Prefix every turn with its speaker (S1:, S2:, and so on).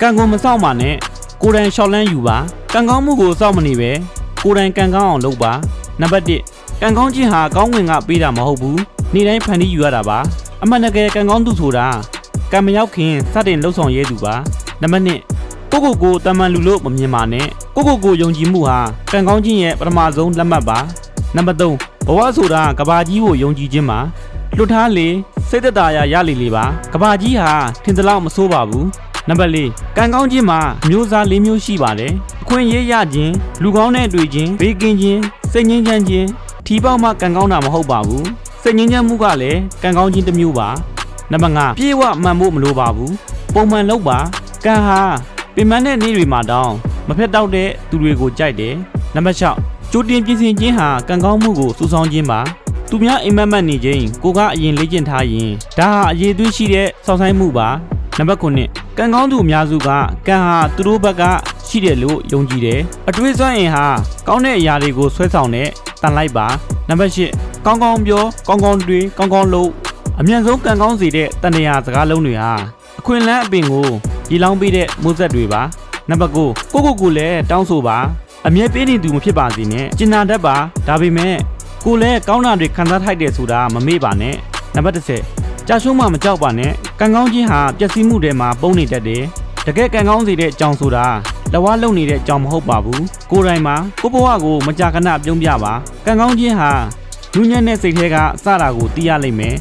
S1: ကံကုန်မစောင့်ပါနဲ့ကိုယ်တိုင်လျှောက်လန်းယူပါကံကောင်းမှုကိုစောင့်မနေပဲကိုယ်တိုင်ကံကောင်းအောင်လုပ်ပါနံပါတ်1ကံကောင်းခြင်းဟာကောင်းဝင်ကပေးတာမဟုတ်ဘူးနေ့တိုင်းဖန်တီးယူရတာပါအမှန်တကယ်ကံကောင်းသူဆိုတာကံမရောက်ခင်စတင်လှုပ်ဆောင်ရဲသူပါနံပါတ်2ကိုကိုကိုတမန်လူလို့မမြင်ပါနဲ့ကိုကိုကိုယုံကြည်မှုဟာကံကောင်းခြင်းရဲ့ပထမဆုံးလက်မှတ်ပါနံပါတ်3ဘဝဆိုတာကဘာကြီးကိုယုံကြည်ခြင်းပါလွတ်ထားလေစိတ်သက်သာရာရလေလေပါကဘာကြီးဟာထင်သလောက်မဆိုးပါဘူး နံပါတ်4ကံကောင်းခြင်းမှာအမျိုးအစား၄မျိုးရှိပါတယ်အခွင့်အရေးရခြင်းလူကောင်းတဲ့တွေ့ခြင်းဘေးကင်းခြင်းစိတ်ငြိမ်းချမ်းခြင်းထီပေါက်မှကံကောင်းတာမဟုတ်ပါဘူးစိတ်ငြိမ်းချမ်းမှုကလည်းကံကောင်းခြင်းတစ်မျိုးပါနံပါတ်5ပြေဝမှန်ဖို့မလိုပါဘူးပုံမှန်လုပ်ပါကံဟာပင်မတဲ့နေ့တွေမှာတောင်းမဖက်တော့တဲ့သူတွေကိုကြိုက်တယ်နံပါတ်6ကြိုတင်ပြင်ဆင်ခြင်းဟာကံကောင်းမှုကိုစူးစောင်းခြင်းပါသူများအိမ်မက်မက်နေခြင်းကိုကအရင်လေ့ကျင့်ထားရင်ဒါဟာအရေးသွေးရှိတဲ့စောင့်ဆိုင်မှုပါနံပါတ်9 ကံကောင်းသူအများစုကကံဟာသူတို့ဘက်ကရှိတယ်လို့ယုံကြည်တယ်အတွေးစွမ်းအင်ဟာကောင်းတဲ့အရာတွေကိုဆွဲဆောင်တဲ့တန်လိုက်ပါနံပါတ်10ကောင်းကောင်းပြောကောင်းကောင်းတွေးကောင်းကောင်းလုပ်အမြန်ဆုံးကံကောင်းစေတဲ့တန်တရာစကားလုံးတွေဟာအခွင့်အလမ်းအပင်ကိုဒီလောင်းပေးတဲ့မိုးဆက်တွေပါနံပါတ်9ကိုကိုကိုလည်းတောင်းဆိုပါအမြဲပေးနေသူမဖြစ်ပါစေနဲ့ကျင်နာတတ်ပါဒါပေမဲ့ကိုလည်းကောင်းတာတွေခံစားထိုက်တယ်ဆိုတာမမေ့ပါနဲ့နံပါတ်30 ကြာရှုံးမှမကြောက်ပါနဲ့ကံကောင်းခြင်းဟာပျက်စီးမှုတွေမှာပုံနေတတ်တယ်တကယ်ကံကောင်းစေတဲ့အကြောင်းဆိုတာလဝါလုံနေတဲ့အကြောင်းမဟုတ်ပါဘူးကိုယ်တိုင်မှာကိုယ့်ဘဝကိုမကြာခဏပြုံးပြပါကံကောင်းခြင်းဟာလူညံ့တဲ့စိတ်ထဲကအစတာကိုသိရလိမ့်မယ်